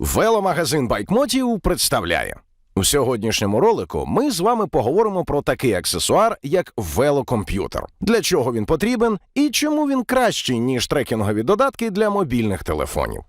Веломагазин Байкмотів представляє. У сьогоднішньому ролику ми з вами поговоримо про такий аксесуар, як велокомп'ютер. Для чого він потрібен і чому він кращий, ніж трекінгові додатки для мобільних телефонів.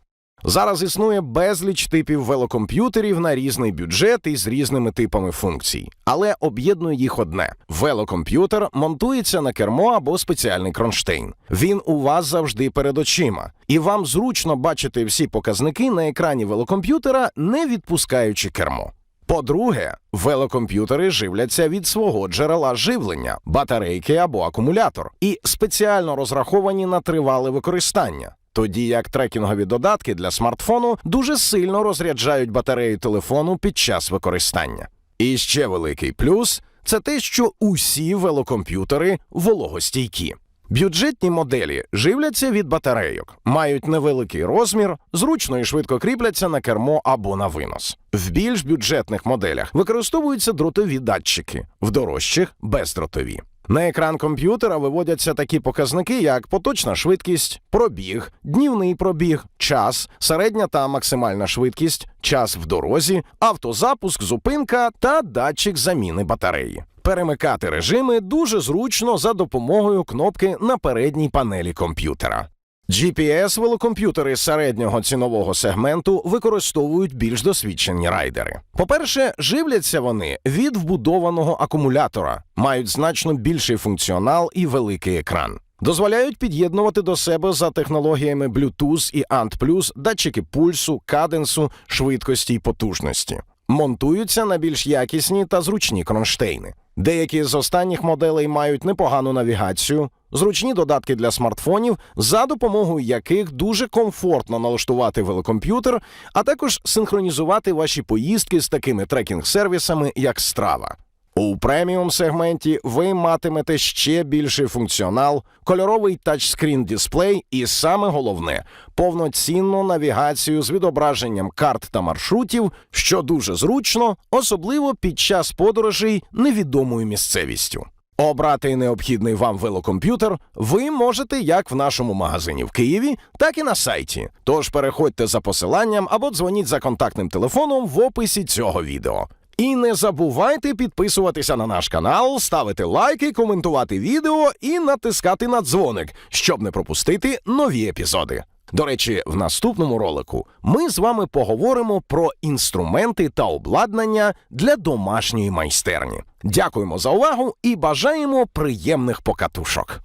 Зараз існує безліч типів велокомп'ютерів на різний бюджет і з різними типами функцій, але об'єднує їх одне: велокомп'ютер монтується на кермо або спеціальний кронштейн. Він у вас завжди перед очима, і вам зручно бачити всі показники на екрані велокомп'ютера, не відпускаючи кермо. По-друге, велокомп'ютери живляться від свого джерела живлення, батарейки або акумулятор, і спеціально розраховані на тривале використання. Тоді як трекінгові додатки для смартфону дуже сильно розряджають батарею телефону під час використання. І ще великий плюс це те, що усі велокомп'ютери вологостійкі. Бюджетні моделі живляться від батарейок, мають невеликий розмір, зручно і швидко кріпляться на кермо або на винос. В більш бюджетних моделях використовуються дротові датчики, в дорожчих бездротові. На екран комп'ютера виводяться такі показники, як поточна швидкість, пробіг, днівний пробіг, час, середня та максимальна швидкість, час в дорозі, автозапуск, зупинка та датчик заміни батареї. Перемикати режими дуже зручно за допомогою кнопки на передній панелі комп'ютера. GPS-велокомп'ютери середнього цінового сегменту використовують більш досвідчені райдери. По-перше, живляться вони від вбудованого акумулятора, мають значно більший функціонал і великий екран. Дозволяють під'єднувати до себе за технологіями Bluetooth і ANT+, датчики пульсу, каденсу, швидкості й потужності. Монтуються на більш якісні та зручні кронштейни. Деякі з останніх моделей мають непогану навігацію, зручні додатки для смартфонів, за допомогою яких дуже комфортно налаштувати велокомп'ютер, а також синхронізувати ваші поїздки з такими трекінг-сервісами, як Strava. У преміум сегменті ви матимете ще більший функціонал, кольоровий тачскрін дисплей і саме головне повноцінну навігацію з відображенням карт та маршрутів, що дуже зручно, особливо під час подорожей невідомою місцевістю. Обрати необхідний вам велокомп'ютер ви можете як в нашому магазині в Києві, так і на сайті. Тож переходьте за посиланням або дзвоніть за контактним телефоном в описі цього відео. І не забувайте підписуватися на наш канал, ставити лайки, коментувати відео і натискати на дзвоник, щоб не пропустити нові епізоди. До речі, в наступному ролику ми з вами поговоримо про інструменти та обладнання для домашньої майстерні. Дякуємо за увагу і бажаємо приємних покатушок.